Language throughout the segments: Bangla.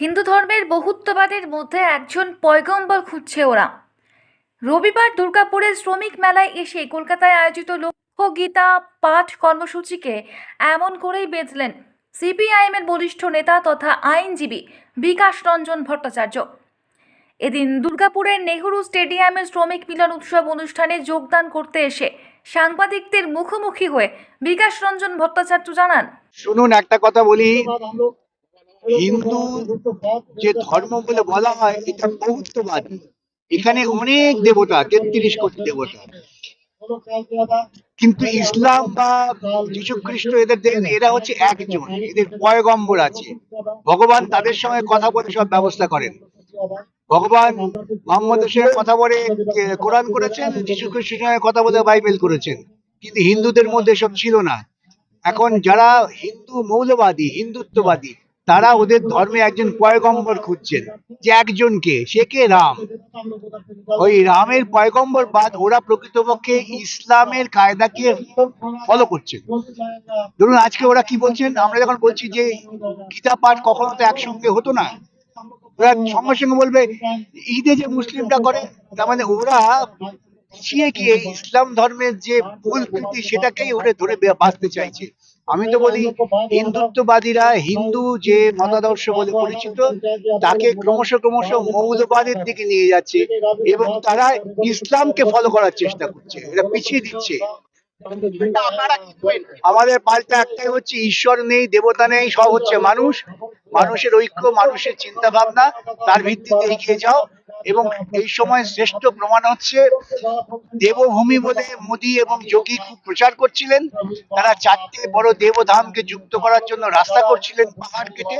হিন্দু ধর্মের বহুত্ববাদের মধ্যে একজন পয়গম্বর খুঁজছে ওরা। রবিবার দুর্গাপুরের শ্রমিক মেলায় এসে কলকাতায় আয়োজিত লোকগীতা পাঠ কর্মসূচিকে এমন করেই বেঁধলেন সিপিআইএমের বলিষ্ঠ নেতা তথা আইনজীবী বিকাশ রঞ্জন ভট্টাচার্য। এদিন দুর্গাপুরের নেহরু স্টেডিয়ামে শ্রমিক মিলন উৎসব অনুষ্ঠানে যোগদান করতে এসে সাংবাদিকদের মুখোমুখি হয়ে বিকাশ রঞ্জন ভট্টাচার্য জানান, শুনুন, একটা কথা বলি। হিন্দু যে ধর্ম বলে বলা হয়, এটা বহুত্ববাদী। এখানে অনেক দেবতা, তেত্রিশ কোটি দেবতা। কিন্তু ইসলাম বা যীশু খ্রিস্ট এদের দেখেন, এরা হচ্ছে একজন। এদের পয়গম্বর আছে। ভগবান তাদের সঙ্গে কথা বলে সব ব্যবস্থা করেন। ভগবান মোহাম্মদের সঙ্গে কথা বলে কোরআন করেছেন যীশু খ্রিস্টের সঙ্গে কথা বলে, বাইবেল করেছেন। কিন্তু হিন্দুদের মধ্যে সব ছিল না। এখন যারা হিন্দু মৌলবাদী, হিন্দুত্ববাদী তারা ওদের ধর্মে একজন পয়গম্বর খুঁজছেন যে একজনকে, সে কে রাম? ওই রামের পয়গম্বর বাদ ওরা প্রকৃতপক্ষে ইসলামের কায়দাকে ফলো করছেন ধরুন আজকে ওরা কি বলছেন? আমরা যখন বলছি যে গীতা পাঠ কখনো তো একসঙ্গে হতো না, ওরা সঙ্গে সঙ্গে বলবে, ঈদে যে মুসলিমরা করে, তার মানে ওরা পিছিয়ে গিয়ে ইসলাম ধর্মের যে কীর্তি সেটাকেই ওরা ধরে বাঁচতে চাইছে। আমি তো বলি, হিন্দুত্ববাদীরা, হিন্দু যে মতাদর্শ বলে পরিচিত, তাকে ক্রমশ ক্রমশ মৌলবাদের দিকে নিয়ে যাচ্ছে এবং তারা ইসলামকে ফলো করার চেষ্টা করছে এটা পিছিয়ে দিচ্ছে। আমাদের পাল্টা একটাই হচ্ছে, ঈশ্বর নেই, দেবতা নেই, সব হচ্ছে মানুষ। মানুষের ঐক্য, মানুষের চিন্তা ভাবনা তার ভিত্তিতে এগিয়ে যাও। এবং এই সময় শ্রেষ্ঠ প্রমাণ হচ্ছে দেবভূমি বলে মোদী এবং যোগী খুব প্রচার করছিলেন। তারা চারটে বড় দেবধামকে যুক্ত করার জন্য রাস্তা করছিলেন পাহাড় কেটে,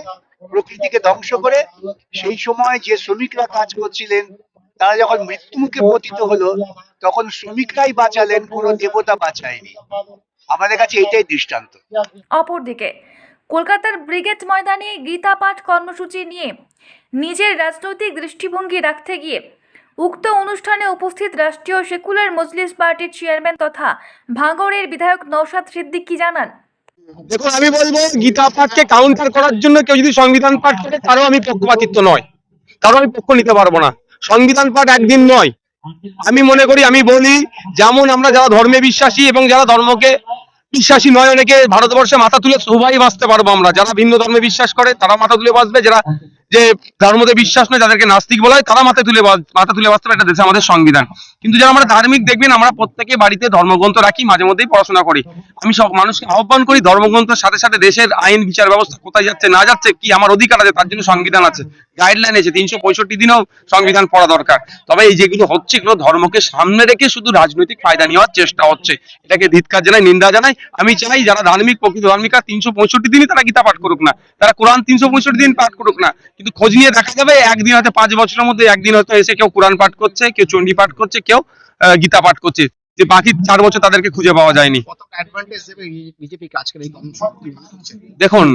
প্রকৃতিকে ধ্বংস করে। সেই সময় যে শ্রমিকরা কাজ করছিলেন, তারা যখন মৃত্যুমুখে পতিত হলো, তখন শ্রমিকরাই বাঁচালেন, কোনো দেবতা বাঁচায়নি। আমাদের কাছে এটাই দৃষ্টান্ত। অপরদিকে কলকাতার ব্রিগেড ময়দানে গীতা পাঠ কর্মসূচি নিয়ে নিজের রাজনৈতিক দৃষ্টিভঙ্গি রাখতে গিয়ে উক্ত অনুষ্ঠানে উপস্থিত রাষ্ট্রীয় সেকুলার মজলিস পার্টির চেয়ারম্যান তথা ভাঙড়ের বিধায়ক নৌসাদ সিদ্দিকী জানান? দেখুন, আমি বলব গীতা পাঠকে কাউন্টার করার জন্য কেউ যদি সংবিধান পাঠ করে, তারও আমি পক্ষপাতিত্ব নয়। তারও আমি পক্ষ নিতে পারব না। সংবিধান পাঠ একদিন নয়। আমি মনে করি, আমি বলি, যেমন আমরা যারা ধর্মে বিশ্বাসী এবং যারা ধর্মকে বিশ্বাসী নয় অনেকে, ভারতবর্ষে মাথা তুলে সবাই বাঁচতে পারব আমরা। যারা ভিন্ন ধর্মে বিশ্বাস করে, তারা মাথা তুলে বাঁচবে। যারা যে ধর্মতে বিশ্বাস নয়, যাদেরকে নাস্তিক বলা হয়, তারা মাথা তুলে মাথা তুলে বাঁচতে পারে, এটা দেশে আমাদের সংবিধান। কিন্তু যারা আমরা ধার্মিক দেখবেন, আমরা প্রত্যেকে বাড়িতে ধর্মগ্রন্থ রাখি, মাঝে মধ্যেই পড়াশোনা করি। আমি সব মানুষকে আহ্বান করি, ধর্মগ্রন্থের সাথে সাথে দেশের আইন বিচার ব্যবস্থা কোথায় যাচ্ছে, না যাচ্ছে, কি আমার অধিকার আছে, তার জন্য সংবিধান আছে। গাইডলাইন আছে, তিনশো পঁয়ষট্টি দিনেও সংবিধান পড়া দরকার। তবে এই যেগুলো হচ্ছে, এগুলো ধর্মকে সামনে রেখে শুধু রাজনৈতিক ফায়দা নেওয়ার চেষ্টা হচ্ছে। এটাকে ধিৎকার জানাই, নিন্দা জানাই। আমি চাই যারা ধার্মিক, প্রকৃত ধার্মিকা, তিনশো পঁয়ষট্টি দিনই তারা গীতা পাঠ করুক না। তারা কোরআন তিনশো পঁয়ষট্টি দিন পাঠ করুক না। কিন্তু খোঁজ নিয়ে দেখা যাবে একদিন হয়তো পাঁচ বছরের মধ্যে একদিন হয়তো এসে কেউ কোরআন পাঠ করছে কেউ চণ্ডী পাঠ করছে কেউ গীতা পাঠ করছে। যে বাকি চার বছর তাদেরকে খুঁজে পাওয়া যায়নি। দেখুন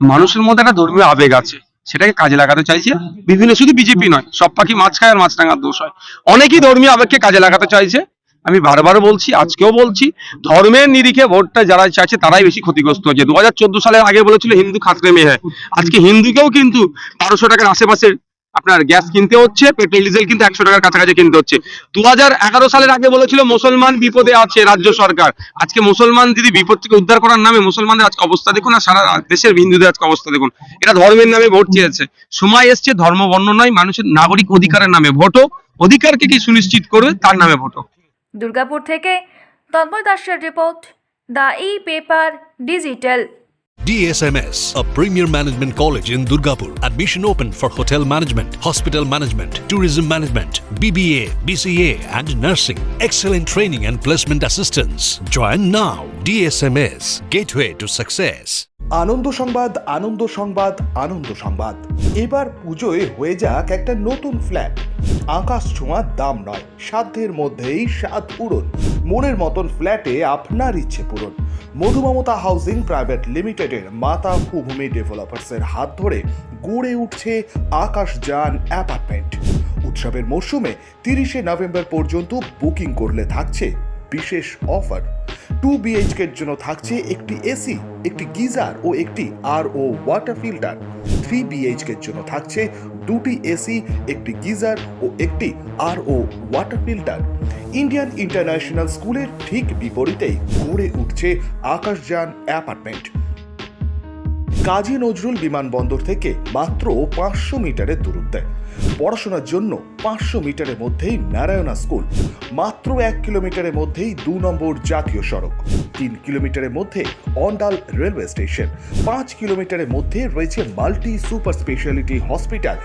মানুষের মধ্যে একটা ধর্মীয় আবেগ আছে। সেটাকে কাজে লাগাতে চাইছে বিভিন্ন শুধু বিজেপি নয় সব পাখি মাছ খায় আর মাছ টাঙার দোষ হয়। অনেকেই ধর্মীয় আবেগকে কাজে লাগাতে চাইছে। আমি বারবার বলছি, আজকেও বলছি, ধর্মের নিরিখে ভোটটা যারা চাইছে তারাই বেশি ক্ষতিগ্রস্ত হচ্ছে। দু হাজার চোদ্দ সালের আগে বলেছিল হিন্দু খাতরে মেয়ে হয়। আজকে হিন্দুকেও কিন্তু বারোশো টাকার আশেপাশে আপনার গ্যাস কিনতে হচ্ছে, পেট্রোল, ডিজেল কিন্তু একশো টাকার কাছাকাছি কিনতে হচ্ছে। দু হাজার এগারো সালের আগে বলেছিল মুসলমান বিপদে আছে রাজ্য সরকার। আজকে মুসলমান যদি বিপদ থেকে উদ্ধার করার নামে মুসলমানদের আজকে অবস্থা দেখুন আর সারা দেশের হিন্দুদের আজকে অবস্থা দেখুন। এটা ধর্মের নামে ভোট চেয়েছে। সময় এসছে ধর্ম বর্ণ নয়, মানুষের নাগরিক অধিকারের নামে ভোট অধিকারকে কি সুনিশ্চিত করবে, তার নামে ভোট দুর্গাপুর থেকে তন্ময় দাসের report the e paper digital DSMS, a premier management college in Durgapur. Admission open for hotel management, hospital management, tourism management, BBA, BCA, and nursing. Excellent training and placement assistance. Join now. DSMS, gateway to success. Ananda Sangbad Ananda Sangbad আনন্দ সংবাদ এবার পুজোয় হয়ে যাক একটা নতুন ফ্ল্যাট আকাশ ছোঁয়ার দাম নয়, সাধ্যের মধ্যেই স্বাদ পূরণ। মনের মতন ফ্ল্যাটে আপনার ইচ্ছে পূরণ। মধুমমতা হাউজিং প্রাইভেট লিমিটেডের মাতা ভূমি ডেভেলপার্সের হাত ধরে গড়ে উঠছে আকাশযান অ্যাপার্টমেন্ট। উৎসবের মরশুমে তিরিশে নভেম্বর পর্যন্ত বুকিং করলে থাকছে বিশেষ অফার। টু বিএইচকে এর জন্য থাকছে একটি এসি একটি গিজার ও একটি R O water filter three BHK এর জন্য থাকছে দুটি এসি একটি গিজার ও একটি R O water filter Indian International স্কুলের ঠিক বিপরীতেই গড়ে উঠছে আকাশযান অ্যাপার্টমেন্ট। কাজী নজরুল বিমানবন্দর থেকে মাত্র পাঁচশো মিটারের দূরত্বে। পড়াশোনার জন্য পাঁচশো মিটারের মধ্যেই নারায়ণা স্কুল, মাত্র এক কিলোমিটারের মধ্যেই দু নম্বর জাতীয় সড়ক, তিন কিলোমিটারের মধ্যে অন্ডাল রেলওয়ে স্টেশন, পাঁচ কিলোমিটারের মধ্যে রয়েছে মাল্টি সুপার স্পেশালিটি হসপিটাল,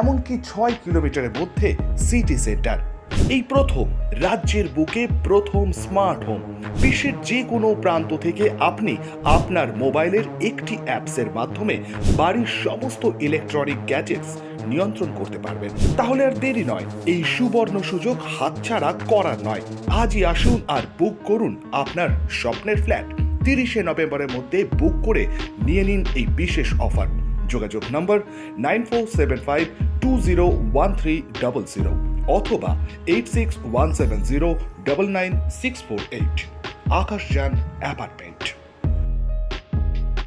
এমনকি ছয় কিলোমিটারের মধ্যে সিটি সেন্টার। এই প্রথম, রাজ্যের বুকে প্রথম স্মার্ট হোম বিশ্বের যে কোনো প্রান্ত থেকে আপনি আপনার মোবাইলের একটি অ্যাপসের মাধ্যমে বাড়ির সমস্ত ইলেকট্রনিক গ্যাজেটস নিয়ন্ত্রণ করতে পারবেন। তাহলে আর দেরি নয়, এই সুবর্ণ সুযোগ হাতছাড়া করার নয়। আজই আসুন আর বুক করুন আপনার স্বপ্নের ফ্ল্যাট তিরিশে নভেম্বরের মধ্যে বুক করে নিয়ে নিন এই বিশেষ অফার যোগাযোগ number nine four seven five two zero one three double zero. অথবা eight six one seven zero double nine six four eight আকাশ যান অ্যাপার্টমেন্ট।